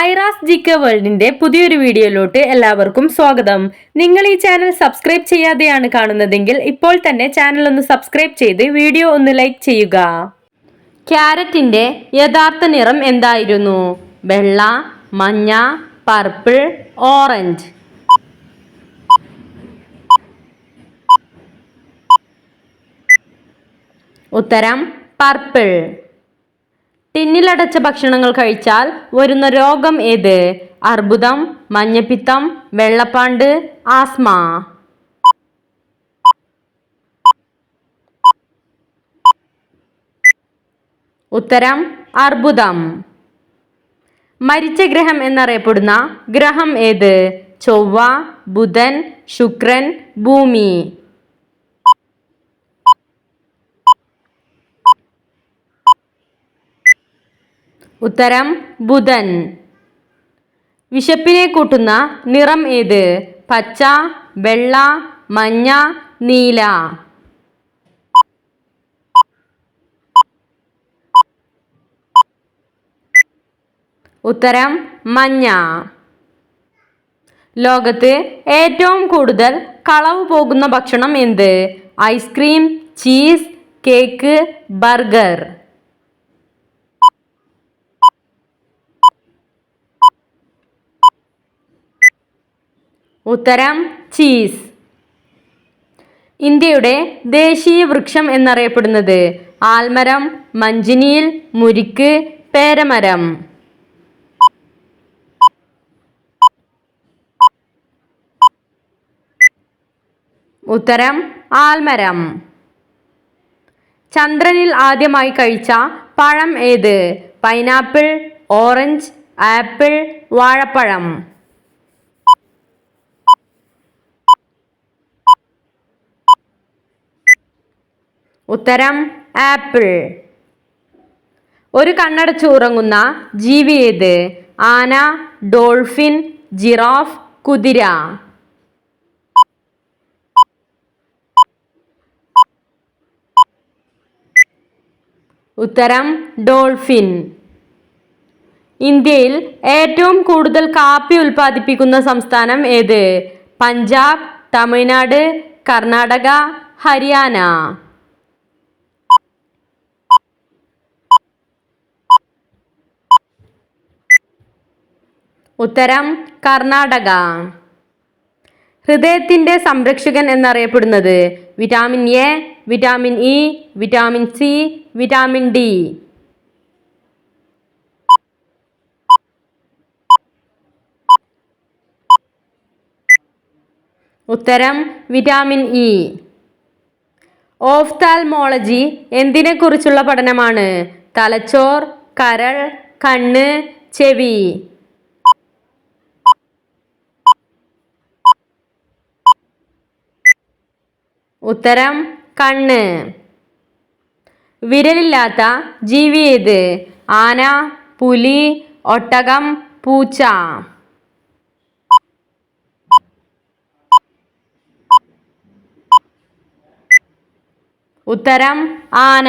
ഐറാസ് ജിക്ക വേൾഡിന്റെ പുതിയൊരു വീഡിയോയിലോട്ട് എല്ലാവർക്കും സ്വാഗതം. നിങ്ങൾ ഈ ചാനൽ സബ്സ്ക്രൈബ് ചെയ്യാതെയാണ് കാണുന്നതെങ്കിൽ ഇപ്പോൾ തന്നെ ചാനൽ ഒന്ന് സബ്സ്ക്രൈബ് ചെയ്ത് വീഡിയോ ഒന്ന് ലൈക്ക് ചെയ്യുക. ക്യാരറ്റിന്റെ യഥാർത്ഥ നിറം എന്തായിരുന്നു? വെള്ള മഞ്ഞ പർപ്പിൾ ഓറഞ്ച്. ഉത്തരം പർപ്പിൾ. ടിന്നിലടച്ച ഭക്ഷണങ്ങൾ കഴിച്ചാൽ വരുന്ന രോഗം ഏത്? അർബുദം മഞ്ഞപ്പിത്തം വെള്ളപ്പാണ്ട് ആസ്മ. ഉത്തരം അർബുദം. മരിച്ച ഗ്രഹം എന്നറിയപ്പെടുന്ന ഗ്രഹം ഏത്? ചൊവ്വ ബുധൻ ശുക്രൻ ഭൂമി. ഉത്തരം ബുധൻ. വിശപ്പിനെ കൂട്ടുന്ന നിറം ഏത്? പച്ച വെള്ള മഞ്ഞ നീല. ഉത്തരം മഞ്ഞ. ലോകത്ത് ഏറ്റവും കൂടുതൽ കളവ് പോകുന്ന ഭക്ഷണം എന്ത്? Ice cream cheese cake burger. ഉത്തരം ചീസ് ഇന്ത്യയുടെ ദേശീയ വൃക്ഷം എന്നറിയപ്പെടുന്നത് ആൽമരം മഞ്ചിനീൽ മുരിക്ക് പേരമരം. ഉത്തരം ആൽമരം. ചന്ദ്രനിൽ ആദ്യമായി കഴിച്ച പഴം ഏത്? പൈനാപ്പിൾ ഓറഞ്ച് ആപ്പിൾ വാഴപ്പഴം. ഉത്തരം ആപ്പിൾ. ഒരു കണ്ണടച്ച് ഉറങ്ങുന്ന ജീവി ഏത്? ആന ഡോൾഫിൻ ജിറാഫ് കുതിര. ഉത്തരം ഡോൾഫിൻ. ഇന്ത്യയിൽ ഏറ്റവും കൂടുതൽ കാപ്പി ഉൽപ്പാദിപ്പിക്കുന്ന സംസ്ഥാനം ഏത്? പഞ്ചാബ് തമിഴ്നാട് കർണാടക ഹരിയാന. ഉത്തരം കർണാടക. ഹൃദയത്തിന്റെ സംരക്ഷകൻ എന്നറിയപ്പെടുന്നത് vitamin A vitamin E vitamin C vitamin D. ഉത്തരം വിറ്റാമിൻ ഇ. ഓഫ്താൽമോളജി എന്തിനെക്കുറിച്ചുള്ള പഠനമാണ്? തലച്ചോർ കരൾ കണ്ണ് ചെവി. ഉത്തരം കണ്ണ്. വിരലില്ലാത്ത ജീവി ഏത്? ആന പുലി ഒട്ടകം പൂച്ച. ഉത്തരം ആന.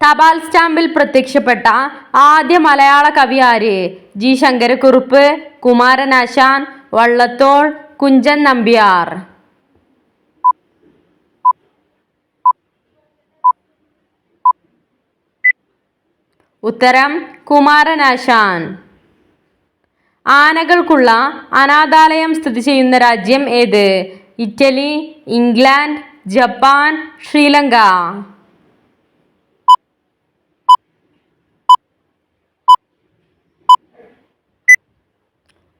തപാൽ സ്റ്റാമ്പിൽ പ്രത്യക്ഷപ്പെട്ട ആദ്യ മലയാള കവി ആര്? ജി. ശങ്കരക്കുറുപ്പ് കുമാരനാശാൻ വള്ളത്തോൾ കുഞ്ചൻ നമ്പ്യാർ. ഉത്തരം കുമാരനാശാൻ. ആനകൾക്കുള്ള അനാഥാലയം സ്ഥിതി ചെയ്യുന്ന രാജ്യം ഏത്? Italy England Japan Sri Lanka.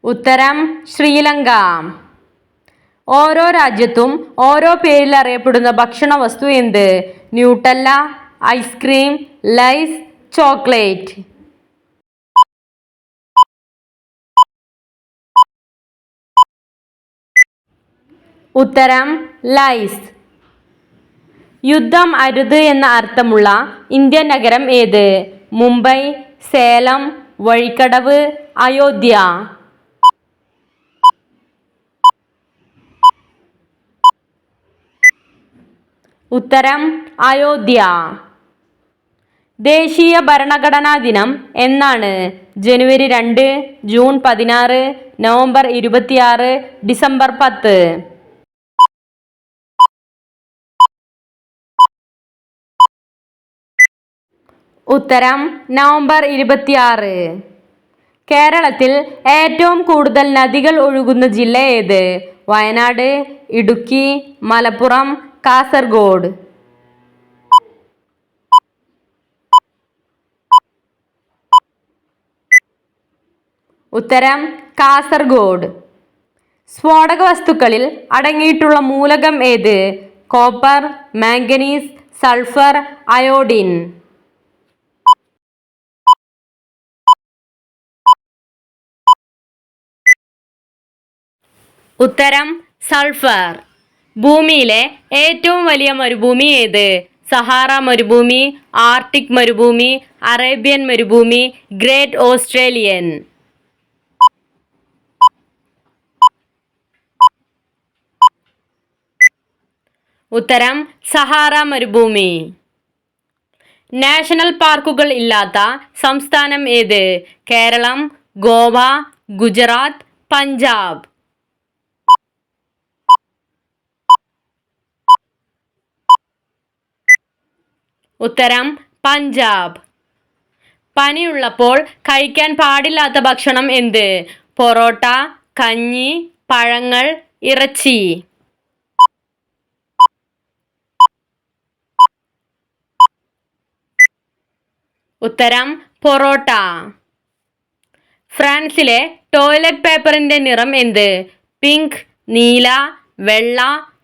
ഉത്തരം ശ്രീലങ്ക. ഓരോ രാജ്യത്തും ഓരോ പേരിൽ അറിയപ്പെടുന്ന ഭക്ഷണ വസ്തു എന്ത്? Nutella ice cream Lays chocolate. ഉത്തരം ലൈസ്. യുദ്ധം അരുത് എന്ന അർത്ഥമുള്ള ഇന്ത്യൻ നഗരം ഏത്? മുംബൈ സേലം വഴിക്കടവ് അയോധ്യ. ഉത്തരം അയോധ്യ. ദേശീയ ഭരണഘടനാ ദിനം എന്നാണ്. ജനുവരി രണ്ട് ജൂൺ പതിനാറ് നവംബർ ഇരുപത്തിയാറ് ഡിസംബർ പത്ത്. ഉത്തരം നവംബർ ഇരുപത്തിയാറ്. കേരളത്തിൽ ഏറ്റവും കൂടുതൽ നദികൾ ഒഴുകുന്ന ജില്ല ഏത്? വയനാട് ഇടുക്കി മലപ്പുറം കാസർഗോഡ്. ഉത്തരം കാസർഗോഡ്. സ്ഫോടക വസ്തുക്കളിൽ അടങ്ങിയിട്ടുള്ള മൂലകം ഏത്? Copper manganese sulphur iodine. ഉത്തരം സൾഫർ. ഭൂമിയിലെ ഏറ്റവും വലിയ മരുഭൂമി ഏത്? സഹാറ മരുഭൂമി ആർട്ടിക് മരുഭൂമി അറേബ്യൻ മരുഭൂമി ഗ്രേറ്റ് ഓസ്ട്രേലിയൻ. ഉത്തരം സഹാറ മരുഭൂമി. നാഷണൽ പാർക്കുകൾ ഇല്ലാത്ത സംസ്ഥാനം ഏത്? കേരളം ഗോവ ഗുജറാത്ത് പഞ്ചാബ്. ഉത്തരം പഞ്ചാബ്. പനിയുള്ളപ്പോൾ കഴിക്കാൻ പാടില്ലാത്ത ഭക്ഷണം എന്ത്? പൊറോട്ട കഞ്ഞി പഴങ്ങൾ ഇറച്ചി. ഉത്തരം പൊറോട്ട. ഫ്രാൻസിലെ ടോയ്ലറ്റ് പേപ്പറിന്റെ നിറം എന്ത്? പിങ്ക് നീല വെള്ള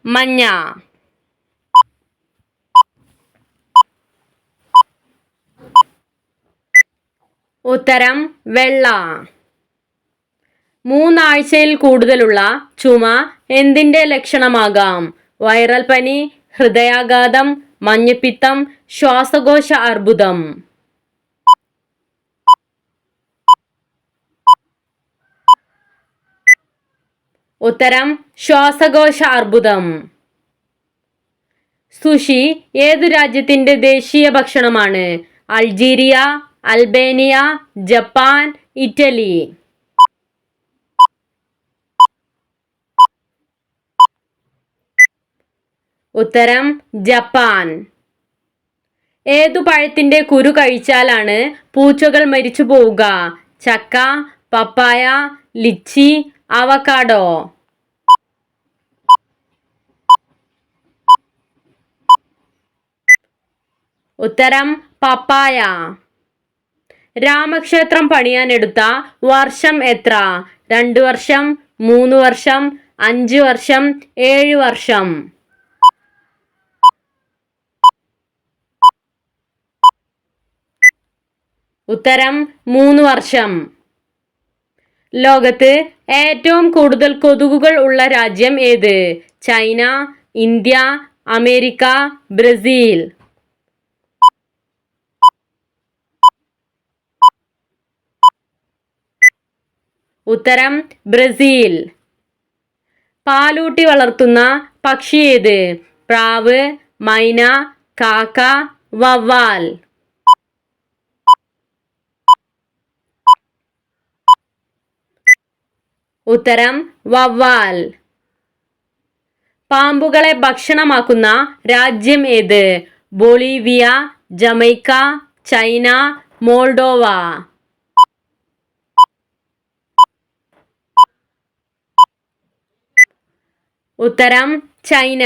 മഞ്ഞ. ഉത്തരം വെള്ള. മൂന്നാഴ്ചയിൽ കൂടുതലുള്ള ചുമ എന്തിന്റെ ലക്ഷണമാകാം? വൈറൽ പനി ഹൃദയാഘാതം മഞ്ഞപ്പിത്തം ശ്വാസകോശ അർബുദം. ഉത്തരം ശ്വാസകോശ അർബുദം. സുഷി ഏതു രാജ്യത്തിന്റെ ദേശീയ ഭക്ഷണമാണ്? Algeria Albania Japan Italy. ഉത്തരം ജപ്പാൻ. ഏതു പഴത്തിന്റെ കുരു കഴിച്ചാലാണ് പൂച്ചകൾ മരിച്ചു പോവുക? ചക്ക പപ്പായ ലിച്ചി അവക്കാഡോ ഉത്തരം പപ്പായ. രാമക്ഷേത്രം പണിയാൻ എടുത്ത വർഷം എത്ര? രണ്ട് വർഷം മൂന്ന് വർഷം അഞ്ച് വർഷം ഏഴ് വർഷം. ഉത്തരം മൂന്ന് വർഷം. ലോകത്ത് ഏറ്റവും കൂടുതൽ കൊതുകുകൾ ഉള്ള രാജ്യം ഏത്? China India America Brazil. ഉത്തരം ബ്രസീൽ. പാലൂട്ടി വളർത്തുന്ന പക്ഷി ഏത്? പ്രാവ് മൈന കാക്ക വവ്വാൽ. ഉത്തരം വവ്വാൽ. പാമ്പുകളെ ഭക്ഷണമാക്കുന്ന രാജ്യം ഏത്? Bolivia Jamaica China Moldova. ഉത്തരം ചൈന.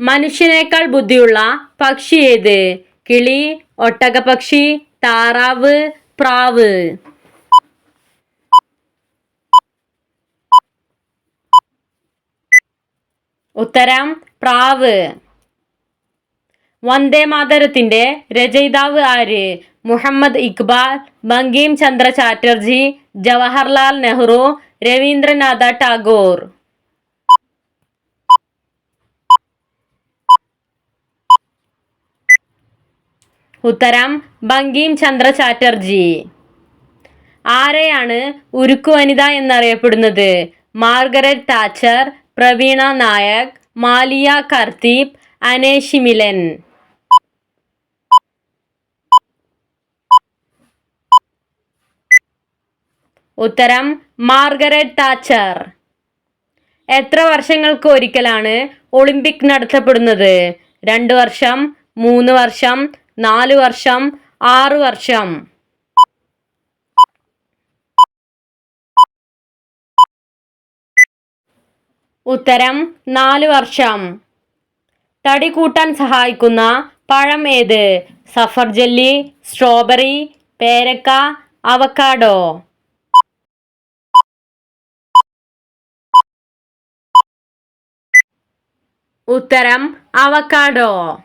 മനുഷ്യനേക്കാൾ ബുദ്ധിയുള്ള പക്ഷി ഏത്? കിളി ഒട്ടകപക്ഷി താറാവ് പ്രാവ്. ഉത്തരം പ്രാവ്. വന്ദേ മാതരത്തിന്റെ രചയിതാവ് ആര്? മുഹമ്മദ് ഇക്ബാൽ ബങ്കിം ചന്ദ്ര ചാറ്റർജി ജവഹർലാൽ നെഹ്റു രവീന്ദ്രനാഥ ടാഗോർ. ഉത്തരം ബങ്കിം ചന്ദ്ര ചാറ്റർജി. ആരെയാണ് ഉരുക്കു വനിത എന്നറിയപ്പെടുന്നത്? മാർഗരറ്റ് താച്ചർ പ്രവീണ നായക് മാലിയ കർത്തീപ് അനേഷിമിലൻ. ഉത്തരം മാർഗരറ്റ് താച്ചർ. എത്ര വർഷങ്ങൾക്ക് ഒരിക്കലാണ് ഒളിമ്പിക് നടത്തപ്പെടുന്നത്? രണ്ട് വർഷം മൂന്ന് വർഷം നാല് വർഷം ആറ് വർഷം. ഉത്തരം നാല് വർഷം. തടി കൂട്ടാൻ സഹായിക്കുന്ന പഴം ഏത്? സഫർ ജെല്ലി സ്ട്രോബെറി പേരക്ക അവക്കാഡോ ഉത്തരം അവക്കാഡോ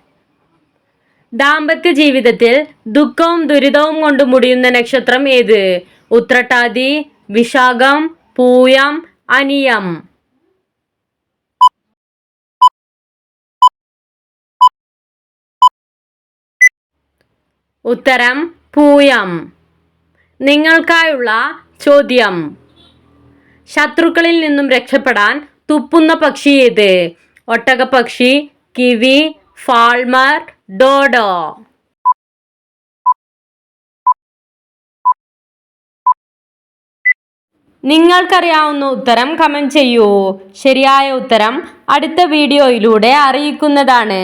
ദാമ്പത്യ ജീവിതത്തിൽ ദുഃഖവും ദുരിതവും കൊണ്ട് മുടിയുന്ന നക്ഷത്രം ഏത്? ഉത്രട്ടാതി വിശാഖം പൂയം അനിയം. ഉത്തരം പൂയം. നിങ്ങൾക്കായുള്ള ചോദ്യം. ശത്രുക്കളിൽ നിന്നും രക്ഷപ്പെടാൻ തുപ്പുന്ന പക്ഷി ഏത്? ഒട്ടകപക്ഷി കിവി ഫാൾമർ ഡോഡോ. നിങ്ങൾക്കറിയാവുന്ന ഉത്തരം കമന്റ് ചെയ്യൂ. ശരിയായ ഉത്തരം അടുത്ത വീഡിയോയിലൂടെ അറിയിക്കുന്നതാണ്.